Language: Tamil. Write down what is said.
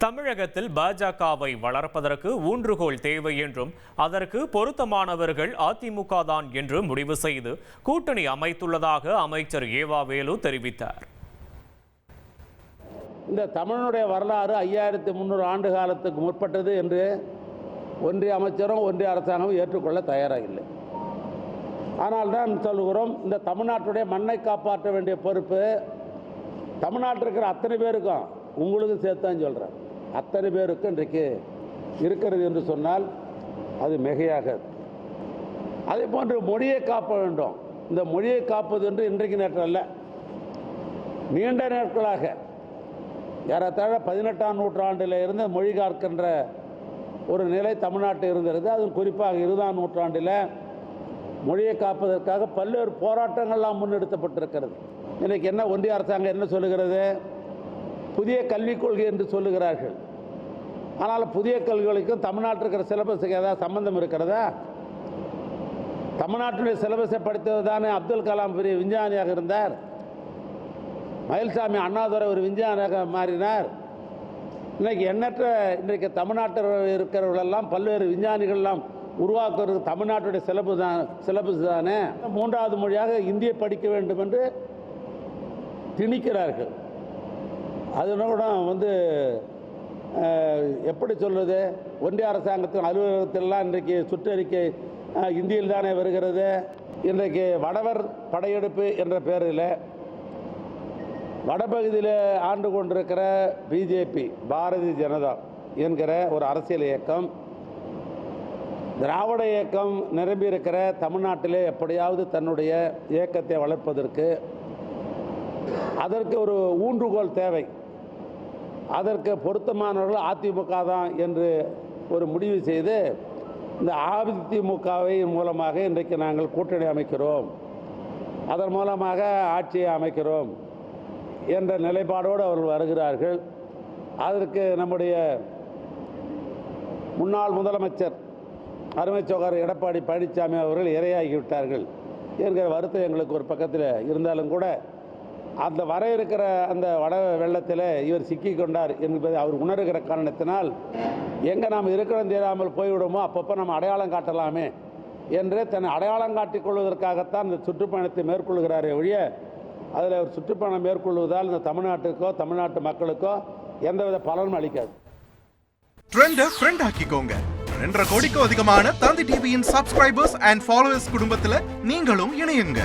தமிழகத்தில் பாஜகவை வளர்ப்பதற்கு ஊன்றுகோல் தேவை என்றும் அதற்கு பொருத்தமானவர்கள் அதிமுக தான் என்று முடிவு செய்து கூட்டணி அமைத்துள்ளதாக அமைச்சர் ஏவா வேலு தெரிவித்தார். இந்த தமிழனுடைய வரலாறு ஐயாயிரத்தி முந்நூறு ஆண்டு காலத்துக்கு முற்பட்டது என்று ஒன்றிய அமைச்சரும் ஒன்றிய அரசாங்கமும் ஏற்றுக்கொள்ள தயாராக இல்லை ஆனால் தான் சொல்கிறோம் இந்த தமிழ்நாட்டுடைய மண்ணை காப்பாற்ற வேண்டிய பொறுப்பு தமிழ்நாட்டில் இருக்கிற அத்தனை பேருக்கும் உங்களுக்கும் சேர்த்து தான் சொல்கிறேன் அத்தனை பேருக்கு இன்றைக்கு இருக்கிறது என்று சொன்னால் அது மிகையாகாது. அதே போன்று மொழியை காப்ப வேண்டும். இந்த மொழியை காப்பது என்று இன்றைக்கு நேற்று அல்ல. நீண்ட நாட்களாக ஏறத்தாழ பதினெட்டாம் நூற்றாண்டில் இருந்து மொழி காக்கின்ற ஒரு நிலை தமிழ்நாட்டில் இருந்தது அது குறிப்பாக இருபதாம் நூற்றாண்டில் மொழியை காப்பதற்காக பல்வேறு போராட்டங்கள்லாம் முன்னெடுத்தப்பட்டிருக்கிறது இன்றைக்கி என்ன ஒன்றிய அரசாங்கம் என்ன சொல்லுகிறது? புதிய கல்விக் கொள்கை என்று சொல்லுகிறார்கள். ஆனால் புதிய கல்விகளுக்கும் தமிழ்நாட்டில் இருக்கிற சிலபஸுக்கு ஏதாவது சம்பந்தம் இருக்கிறதா? தமிழ்நாட்டுடைய சிலபஸை படித்தவர் தானே அப்துல் கலாம் பெரிய விஞ்ஞானியாக இருந்தார். மயில்சாமி அண்ணாதுரை ஒரு விஞ்ஞானியாக மாறினார். இன்றைக்கு எண்ணற்ற இன்றைக்கு தமிழ்நாட்டில் இருக்கிறவர்களெல்லாம் பல்வேறு விஞ்ஞானிகள்லாம் உருவாக்குறது தமிழ்நாட்டுடைய சிலபஸ் தான் சிலபஸ் தானே. மூன்றாவது மொழியாக இந்தியை படிக்க வேண்டும் என்று திணிக்கிறார்கள். அதனோட வந்து எப்படி சொல்வது ஒன்றிய அரசாங்கத்தின் அலுவலகத்திலலாம் இன்றைக்கு சுற்றறிக்கை இந்தியில் தானே வருகிறது. இன்றைக்கு வடவர் படையெடுப்பு என்ற பெயரில் வடபகுதியில் ஆண்டு கொண்டிருக்கிற பிஜேபி பாரதிய ஜனதா என்கிற ஒரு அரசியல் இயக்கம் திராவிட இயக்கம் நிரம்பியிருக்கிற தமிழ்நாட்டிலே எப்படியாவது தன்னுடைய இயக்கத்தை வளர்ப்பதற்கு அதற்கு ஒரு ஊன்றுகோல் தேவை. அதற்கு பொருத்தமானவர்கள் அதிமுக தான் என்று ஒரு முடிவு செய்து இந்த அதிமுகவை மூலமாக இன்றைக்கு நாங்கள் கூட்டணி அமைக்கிறோம். அதன் மூலமாக ஆட்சியை அமைக்கிறோம் என்ற நிலைப்பாடோடு அவர்கள் வருகிறார்கள். அதற்கு நம்முடைய முன்னாள் முதலமைச்சர் அருமை சோகர் எடப்பாடி பழனிசாமி அவர்கள் இரையாகிவிட்டார்கள் என்கிற வருத்தம் எங்களுக்கு ஒரு பக்கத்தில் இருந்தாலும் கூட அந்த வர இருக்கிற அந்த வட வெள்ளத்தில் இவர் சிக்கி கொண்டார் என்பதை அவர் உணர்கிற காரணத்தினால் எங்கே நாம் இருக்கிறோம் தெரியாமல் போய்விடுமோ அப்பப்போ நம்ம அடையாளம் காட்டலாமே என்று தன்னை அடையாளம் காட்டிக் கொள்வதற்காகத்தான் இந்த சுற்றுப்பயணத்தை மேற்கொள்கிறாரே ஒழிய அதில் ஒரு சுற்றுப்பயணம் மேற்கொள்வதால் இந்த தமிழ்நாட்டுக்கோ தமிழ்நாட்டு மக்களுக்கோ எந்தவித பலனும் அளிக்காது. ட்ரெண்டை ஃப்ரெண்ட் ஆக்கிக்கோங்க. ரெண்டரை கோடிக்கும் அதிகமான தந்தி டிவியின் சப்ஸ்கிரைபர்ஸ் அண்ட் ஃபாலோவர்ஸ் குடும்பத்தில் நீங்களும் இணையுங்க.